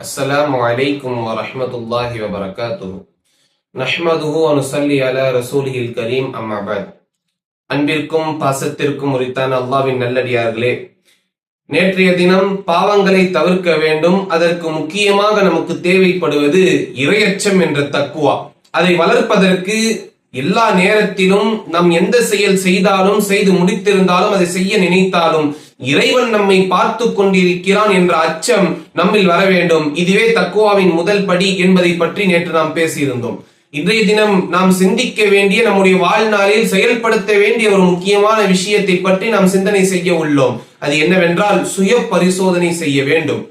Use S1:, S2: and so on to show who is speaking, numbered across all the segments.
S1: السلام عليكم ورحمة الله وبركاته نحمده ونصلي على رسوله الكريم أما بعد அன்பிற்கும் பாசத்திற்கும் உரித்தான அல்லாவின் நல்லடியார்களே நேற்றைய தினம் பாவங்களை தவிர்க்க வேண்டும் அதற்கு முக்கியமாக நமக்கு தேவைப்படுவது இரையச்சம் என்ற தக்குவா அதை வளர்ப்பதற்கு எல்லா நேரத்திலும் நாம் எந்த செயல் செய்தாலும் செய்து முடித்திருந்தாலும் அதை செய்ய நினைத்தாலும் இறைவன் நம்மை பார்த்து கொண்டிருக்கிறான் என்ற அச்சம் நம்மில் வர வேண்டும். இதுவே தக்குவாவின் முதல் படி என்பதை பற்றி நேற்று நாம் பேசியிருந்தோம். இன்றைய தினம் நாம் சிந்திக்க வேண்டிய நம்முடைய வாழ்நாளில் செயல்படுத்த வேண்டிய ஒரு முக்கியமான விஷயத்தை பற்றி நாம் சிந்தனை செய்ய உள்ளோம். அது என்னவென்றால் சுய பரிசோதனை செய்ய வேண்டும்.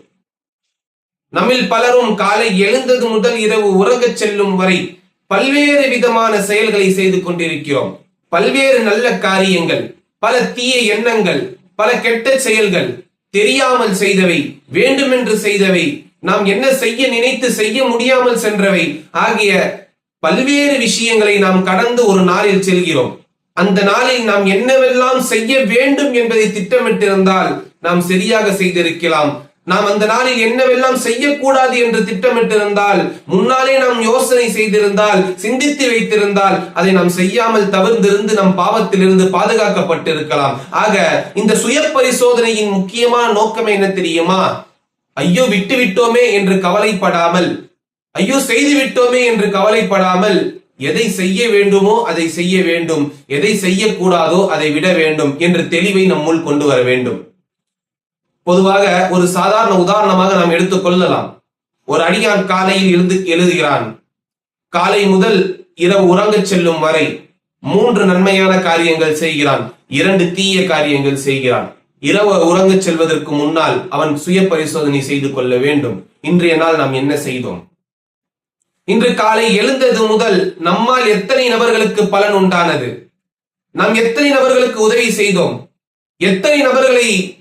S1: நம்மில் பலரும் காலை எழுந்தது முதல் இரவு உறங்கச் செல்லும் வரை பல்வேறு விதமான செயல்களை செய்து கொண்டிருக்கிறோம். பல்வேறு நல்ல காரியங்கள் பல தீய எண்ணங்கள் பல கெட்ட செயல்கள் தெரியாமல் செய்தவை வேண்டுமென்று செய்தவை நாம் என்ன செய்ய நினைத்து செய்ய முடியாமல் சென்றவை ஆகிய பல்வேறு விஷயங்களை நாம் கடந்து ஒரு நாளில் செல்கிறோம். அந்த நாளில் நாம் என்னவெல்லாம் செய்ய வேண்டும் என்பதை திட்டமிட்டிருந்தால் நாம் சரியாக செய்திருக்கலாம். நாம் அந்த நாளில் என்னவெல்லாம் செய்யக்கூடாது என்று திட்டமிட்டிருந்தால் முன்னாலே நாம் யோசனை செய்திருந்தால் சிந்தித்து வைத்திருந்தால் அதை நாம் செய்யாமல் தவிர்ந்திருந்து நம் பாவத்திலிருந்து பாதுகாக்கப்பட்டிருக்கலாம். ஆக இந்த சுய பரிசோதனையின் முக்கியமான நோக்கம் என்ன தெரியுமா? ஐயோ விட்டு விட்டோமே என்று கவலைப்படாமல் ஐயோ செய்து விட்டோமே என்று கவலைப்படாமல் எதை செய்ய வேண்டுமோ அதை செய்ய வேண்டும். எதை செய்யக்கூடாதோ அதை விட வேண்டும் என்ற தெளிவை நம்முள் கொண்டு வர வேண்டும். பொதுவாக ஒரு சாதாரண உதாரணமாக நாம் எடுத்துக்கொள்ளலாம் ஒரு அடியான் காலையில் இருந்து எழுதுகிறான். காலை முதல் இரவு உறங்கச் செல்லும் வரை மூன்று நன்மையான காரியங்கள் செய்கிறான். இரண்டு தீய காரியங்கள் செய்கிறான். இரவு உறங்கச் செல்வதற்கு முன்னால் அவன் சுய பரிசோதனை செய்து கொள்ள வேண்டும். இன்றைய நாள் நாம் என்ன செய்தோம்? இன்று காலை எழுந்தது முதல் நம்மால் எத்தனை நபர்களுக்கு பலன் உண்டானது? நாம் எத்தனை நபர்களுக்கு உதவி செய்தோம்? எத்தனை நபர்களை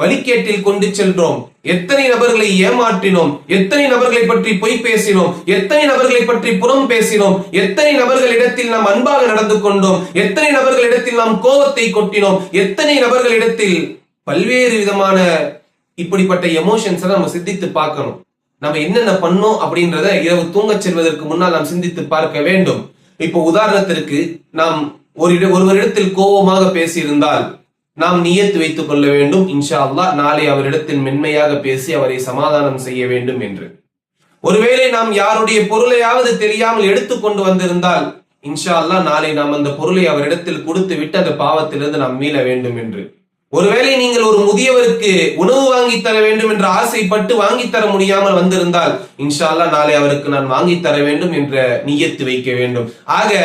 S1: வழிகேட்டில் கொண்டு சென்றோம். எத்தனை நபர்களை ஏமாற்றினோம். எத்தனை நபர்களை பற்றி பொய் பேசினோம். எத்தனை நபர்களை பற்றி புறம் பேசினோம். எத்தனை நபர்களிடத்தில் நாம் அன்பாக நடந்து கொண்டோம். எத்தனை நபர்களிடத்தில் நாம் கோபத்தை கொட்டினோம். எத்தனை நபர்களிடத்தில் பல்வேறு விதமான இப்படிப்பட்ட எமோஷன்ஸ் நம்ம சிந்தித்து பார்க்கணும். நம்ம என்னென்ன பண்ணோம் அப்படின்றத இரவு தூங்கச் செல்வதற்கு முன்னால் நாம் சிந்தித்து பார்க்க வேண்டும். இப்போ உதாரணத்திற்கு நாம் ஒரு ஒருவரிடத்தில் கோபமாக பேசியிருந்தால் நாம் நியத்து வைத்துக் கொள்ள வேண்டும். இன்ஷா அல்லா நாளை அவரிடத்தில் மென்மையாக பேசி அவரை சமாதானம் செய்ய வேண்டும் என்று. ஒருவேளை நாம் யாருடைய பொருளையாவது தெரியாமல் எடுத்துக்கொண்டு வந்திருந்தால் இன்ஷா அல்லா நாளை நாம் அந்த பொருளை அவரிடத்தில் கொடுத்து விட்டு அந்த பாவத்திலிருந்து நாம் மீள வேண்டும் என்று. ஒருவேளை நீங்கள் ஒரு முதியவருக்கு உணவு வாங்கி தர வேண்டும் என்று ஆசைப்பட்டு வாங்கி தர முடியாமல் வந்திருந்தால் இன்ஷால்லா நாளை அவருக்கு நான் வாங்கி தர வேண்டும் என்ற நியத்து வைக்க வேண்டும். ஆக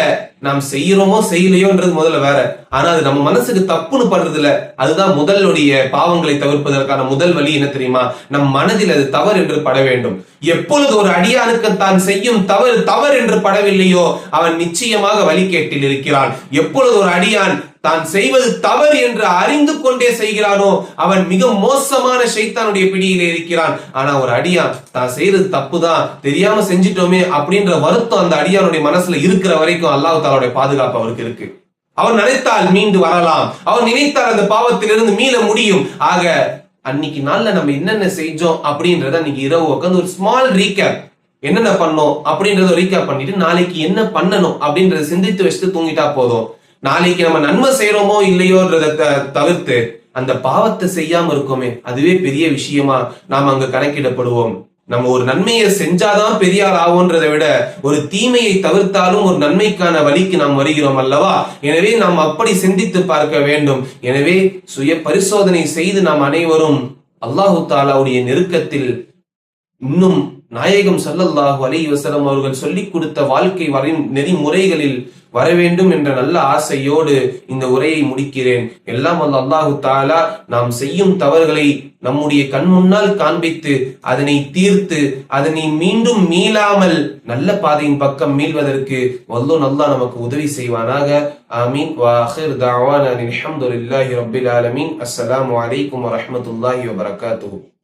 S1: நாம் செய்யறோமோ செய்யலையோன்றது முதல்ல வேற. ஆனா அது நம்ம மனசுக்கு தப்புன்னு படுறது இல்ல அதுதான் முதலுடைய பாவங்களை தவிர்ப்பதற்கான முதல் வழி என்ன தெரியுமா? நம் மனதில் அது தவறு என்று பட வேண்டும். எப்பொழுது ஒரு அடியானுக்கு தான் செய்யும் தவறு தவறு என்று படவில்லையோ அவன் நிச்சயமாக வழிகேட்டில் இருக்கிறான். எப்பொழுது ஒரு அடியான் தான் செய்வது தவறு என்று அறிந்து கொண்டே செய்கிறானோ அவன் மிக மோசமான சைத்தானுடைய பிடியிலே இருக்கிறான். ஆனா ஒரு அடியான் தான் செய்யறது தப்பு தான் தெரியாம செஞ்சிட்டோமே அப்படின்ற வருத்தம் அந்த அடியானுடைய மனசுல இருக்கிற வரைக்கும் அல்லாஹ் தாலுடைய பாதுகாப்பு அவருக்கு இருக்கு. அவர் நினைத்தால் மீண்டு வரலாம். அவர் நினைத்தால் அந்த பாவத்திலிருந்து மீள முடியும். ஆக அன்னைக்கு நாள்ல நம்ம என்னென்ன செஞ்சோம் அப்படின்றத அன்னைக்கு இரவு உட்காந்து ஒரு ஸ்மால் ரீகேப் என்னென்ன பண்ணோம் அப்படின்றத ரீகேப் பண்ணிட்டு நாளைக்கு என்ன பண்ணணும் அப்படின்றத சிந்தித்து வச்சுட்டு தூங்கிட்டா போதும். நாளைக்கு நம்ம நன்மை செய்யறோமோ இல்லையோன்றத தவிர்த்து அந்த பாவத்தை செய்யாம இருக்கோமே அதுவே பெரிய விஷயமா நாம் அங்க கணக்கிடப்படுவோம். நம்ம ஒரு நன்மையை செஞ்சாதான் பெரியார் ஆகும்ன்றதை விட ஒரு தீமையை தவிர்த்தாலும் ஒரு நன்மைக்கான வழிக்கு நாம் வருகிறோம் அல்லவா? எனவே நாம் அப்படி சிந்தித்து பார்க்க வேண்டும். எனவே சுய பரிசோதனை செய்து நாம் அனைவரும் அல்லாஹு தாலாவுடைய நெருக்கத்தில் இன்னும் நாயகம் சல்லல்லாஹு அலி வசலம் அவர்கள் சொல்லிக் கொடுத்த வாழ்க்கை வரை நெறிமுறைகளில் வர வேண்டும் என்ற நல்ல ஆசையோடு இந்த உரையை முடிக்கிறேன். எல்லாம் அல்ல அல்லாஹு தாலா நாம் செய்யும் தவறுகளை நம்முடைய கண் முன்னால் காண்பித்து அதனை தீர்த்து அதனை மீண்டும் மீளாமல் நல்ல பாதையின் பக்கம் மீள்வதற்கு வல்லோ நல்லா நமக்கு உதவி செய்வானாக. ஆமீன். வாஹிர் தாவான் அலமதுல்லாஹி ரபில் ஆலமீன். அஸ்ஸலாமு அலைக்கும் வரமத்துல்லாஹி வபரகாத்து